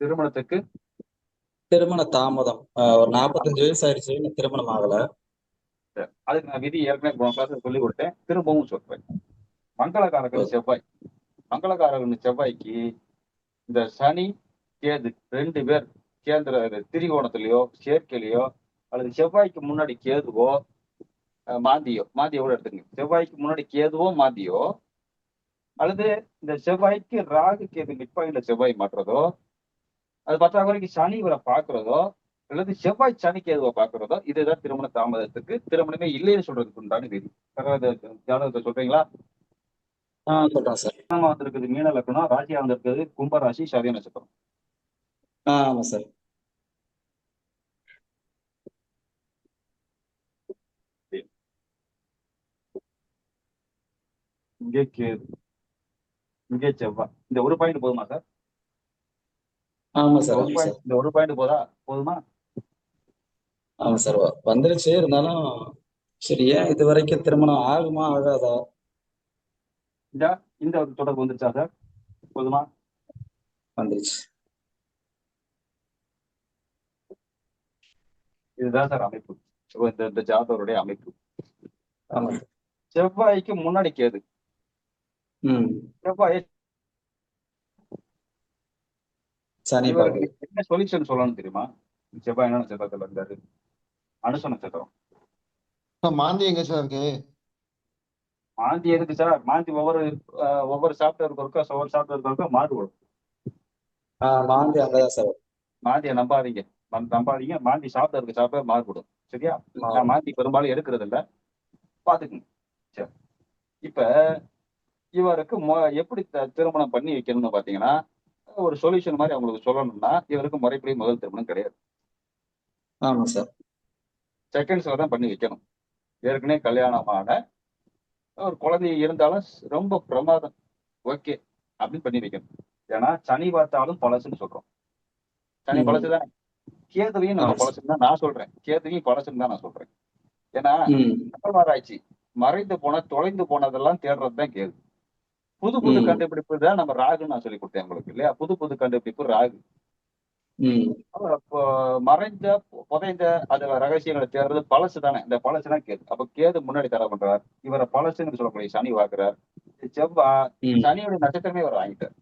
திருமணத்துக்கு? திருமண தாமதம். ஒரு நாற்பத்தஞ்சு வயசு ஆயிடுச்சு திருமணம் ஆகல. அதுக்கு நான் விதி ஏற்கனவே போன கிளாஸ் சொல்லி கொடுத்தேன் திரும்பவும் சொல்றேன் மங்களகாரகன் செவ்வாய். மங்களகாரகன் செவ்வாய்க்கு இந்த சனி கேது ரெண்டு பேர் கேந்திர திரிகோணத்திலயோ சேர்க்கையிலயோ அல்லது செவ்வாய்க்கு முன்னாடி கேதுவோ மாந்தியோ மாந்தியோட எடுத்துங்க செவ்வாய்க்கு முன்னாடி கேதுவோ மாந்தியோ அல்லது இந்த செவ்வாய்க்கு ராகு கேது மிட்பாயில செவ்வாய் மாற்றுறதோ அது பற்றாக்குறைக்கு சனி இவரை பாக்குறதோ அல்லது செவ்வாய் சனி கேதுவை பாக்குறதோ இதுதான் திருமண தாமதத்துக்கு திருமணமே இல்லைன்னு சொல்றதுக்கு உண்டான விதி. ஜாதகத்தை சொல்றீங்களா? சொல்றேன் வந்திருக்குது மீன லக்னம் ராசியா வந்திருக்குது கும்பராசி சதய நட்சத்திரம். ஆமா சார். இங்கே கேது. இங்கே செவ்வாய் இந்த ஒரு பாயிண்ட் போதுமா சார் ஆமா சார் இந்த ஒரு பாயிண்ட் போதா? போதுமா? ஆமா சார் வந்துருச்சு இருந்தாலும் சரி ஏன் இது வரைக்கும் திருமணம் ஆகுமா ஆகாதா? இந்த இந்த ஒரு தொடர்பு வந்துருச்சா சார் போதுமா? வந்துருச்சு. இதுதான் சார் அமைப்பு. இந்த ஜாதகருடைய அமைப்பு. செவ்வாய்க்கு முன்னாடி கேது. சனி என்ன சொல்யூஷன் சொல்லணும் தெரியுமா? செவ்வாய் என்ன நட்சத்திரத்துல இருந்தாரு அனுச நட்சத்திரம் சார் மாந்தி எங்க சார் இருக்கு? மாந்தி எதுக்கு சார்? மாந்தி ஒவ்வொரு ஒவ்வொரு சாப்டருக்கு இருக்கோ ஒவ்வொரு சாப்டருக்கு இருக்கோ மாறுபடும் ஆ மாந்தி அங்கதான் சார். மாந்தியை நம்பாதீங்க. நம்- நம்பாதீங்க. மாந்தி சாப்பிட்டதுக்கு சாப்பிட மாறுபடும் சரியா? நான் மாந்தி பெரும்பாலும் எடுக்கிறது இல்ல பாத்துக்குங்க சரி. இப்ப இவருக்கு எப்படி திருமணம் பண்ணி வைக்கணும்னு பாத்தீங்கன்னா ஒரு சொல்யூஷன் மாதிரி அவங்களுக்கு சொல்லணும்னா இவருக்கு முறைப்படி முதல் திருமணம் கிடையாது. ஆமா சார் செகண்ட்ஸ்ல தான் பண்ணி வைக்கணும். ஏற்கனவே கல்யாணமான ஒரு குழந்தை இருந்தாலும் ரொம்ப பிரமாதம். ஓகே அப்படின்னு பண்ணி வைக்கணும். ஏன்னா சனி பார்த்தாலும் பழசுன்னு சொல்றோம். சனி ம். பழசு தான் கேதுவையும் நம்ம. பழசுன்னு தான் நான் சொல்றேன். கேதுவையும் பழசுன்னு தான் நான் சொல்றேன். ஏன்னா அகழ்வாராய்ச்சி மறைந்து போன தொலைந்து போனதெல்லாம் தேடுறது தான் கேது. புது புது. கண்டுபிடிப்பு தான் நம்ம ராகுன்னு நான் சொல்லி கொடுத்தேன் உங்களுக்கு இல்லையா? புது புது கண்டுபிடிப்பு ராகு. மறைந்த புதைந்த அது ரகசியங்களை தேடுறது பழசு தானே. இந்த பழசு தான் கேது. அப்ப கேது முன்னாடி தர பண்றார். இவரை பழசுன்னு சொல்லக்கூடிய சனி வாக்குறார் செவ்வா சனியோட நட்சத்திரமே இவர் வாங்கிட்டார்.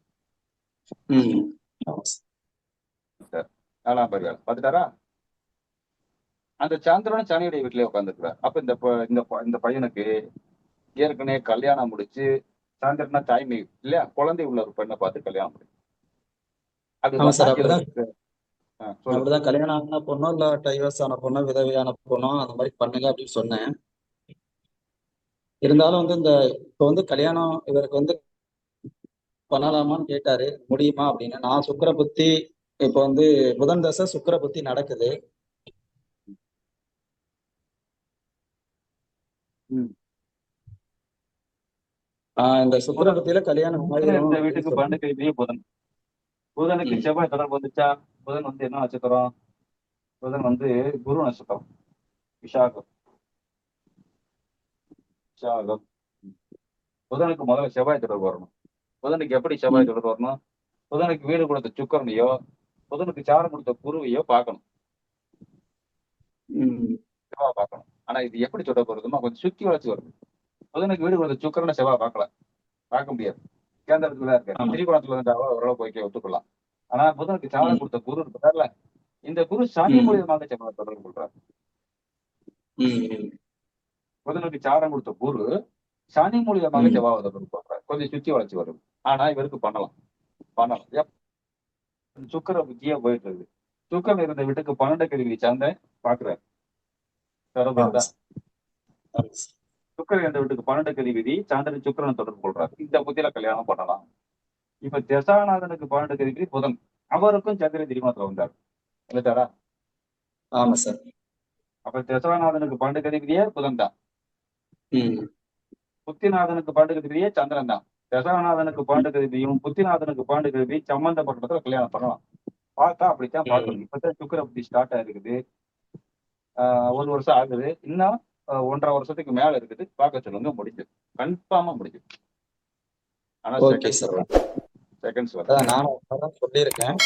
நாலாம் பரிவார் பார்த்துட்டாரா? அந்த சந்திரன் சனியுடைய வீட்டிலே உட்காந்துருக்கிறார் அப்ப இந்த இந்த பையனுக்கு ஏற்கனவே கல்யாணம் முடிச்சு சந்திரனா தாய்மை இல்லையா? குழந்தை உள்ள ஒரு பெண்ணை பார்த்து கல்யாணம் தான் அப்படிதான். கல்யாணம் ஆன பொண்ணோ இல்ல டைவர்ஸ் ஆன பொண்ணோ விதவையான பொண்ணோ அந்த மாதிரி பண்ணுங்க அப்படின்னு சொன்னேன். இருந்தாலும் வந்து இந்த இப்போ வந்து கல்யாணம் இவருக்கு வந்து பண்ணலாமான்னு கேட்டாரு. முடியுமா அப்படின்னு. நான் சுக்கிர புத்தி இப்போ வந்து புதன் தசை சுக்கிர புத்தி நடக்குது. ஆஹ் இந்த சுக்கிர புத்தியில கல்யாணம் இந்த வீட்டுக்கு பன்னெண்டு கையிலேயே புதன். புதனுக்கு. செவ்வாய் தொடர்பு வந்துச்சா? புதன் வந்து என்ன நட்சத்திரம்? புதன் வந்து குரு நட்சத்திரம். விஷாகம் விஷாகம் புதனுக்கு முதல்ல செவ்வாய் தொடர்பு வரணும். புதனுக்கு எப்படி செவ்வாய் தொடர்பு வரணும்? புதனுக்கு வீடு கொடுத்த சுக்கரனையோ புதனுக்கு சாரம் கொடுத்த குருவையோ பார்க்கணும். பார்க்கணும். ஆனா இது எப்படி தொடர்பு வருதுன்னா கொஞ்சம் சுத்தி வளைச்சு வருது புதனுக்கு வீடு கொடுத்த சுக்கரனை செவ்வாய் பார்க்கல. பார்க்க முடியாது. கேந்திரத்துல இருக்கு. திரிகோணத்துல இருந்தா ஓரளவு போய்க்க ஒத்துக்கலாம் ஆனா புதனுக்கு சாரம் ம். கொடுத்த குரு இருக்கார்ல இந்த குரு சனி ம். மூலியமாக செவ்வாய் தொடர்பு கொள்றாரு. புதனுக்கு சாரம் கொடுத்த குரு சனி மூலியமாக. செவ்வாய் தொடர்பு கொள்றாரு. கொஞ்சம் சுத்தி வளைச்சு வருது ஆனா இவருக்கு பண்ணலாம். பண்ணலாம். சுக்கர புத்தியா போயிட்டு இருக்குது சுக்கரன் இருந்த வீட்டுக்கு பன்னெண்டு கருவி சந்தை பாக்குறாரு சுக்கரன் என்ற வீட்டுக்கு பன்னெண்டு கதி விதி சந்திரன் சுக்கரன் தொடர்பு கொள்றாரு. இந்த புத்தியில கல்யாணம் பண்ணலாம். இப்ப தசாநாதனுக்கு பன்னெண்டு கதி விதி புதன். அவருக்கும் சந்திரன் திரிமத்துல வந்தார். இல்லைட்டாரா ஆமா சார். அப்ப தசாநாதனுக்கு பன்னெண்டு கதி விதியே புதன் தான். புத்திநாதனுக்கு பன்னெண்டு கதி விதியே சந்திரன் தான். தசாநாதனுக்கு பன்னெண்டு கதி விதியும் புத்திநாதனுக்கு பன்னெண்டு கதி விதி சம்பந்தப்பட்ட இடத்துல கல்யாணம் பண்ணலாம். பார்த்தா அப்படித்தான் பார்க்கணும். இப்பதான் சுக்கர புத்தி ஸ்டார்ட் ஆயிருக்குது. ஒரு வருஷம் ஆகுது. இன்னும் ஒன்றரை வருஷத்துக்கு மேல இருக்குது. பார்க்க சொல்லுங்க முடிஞ்சது. கன்ஃபார்மா முடிஞ்சது. ஆனா ஓகே சார் செகண்ட்ஸ் வரும் அதான் நானும் சொல்லியிருக்கேன்.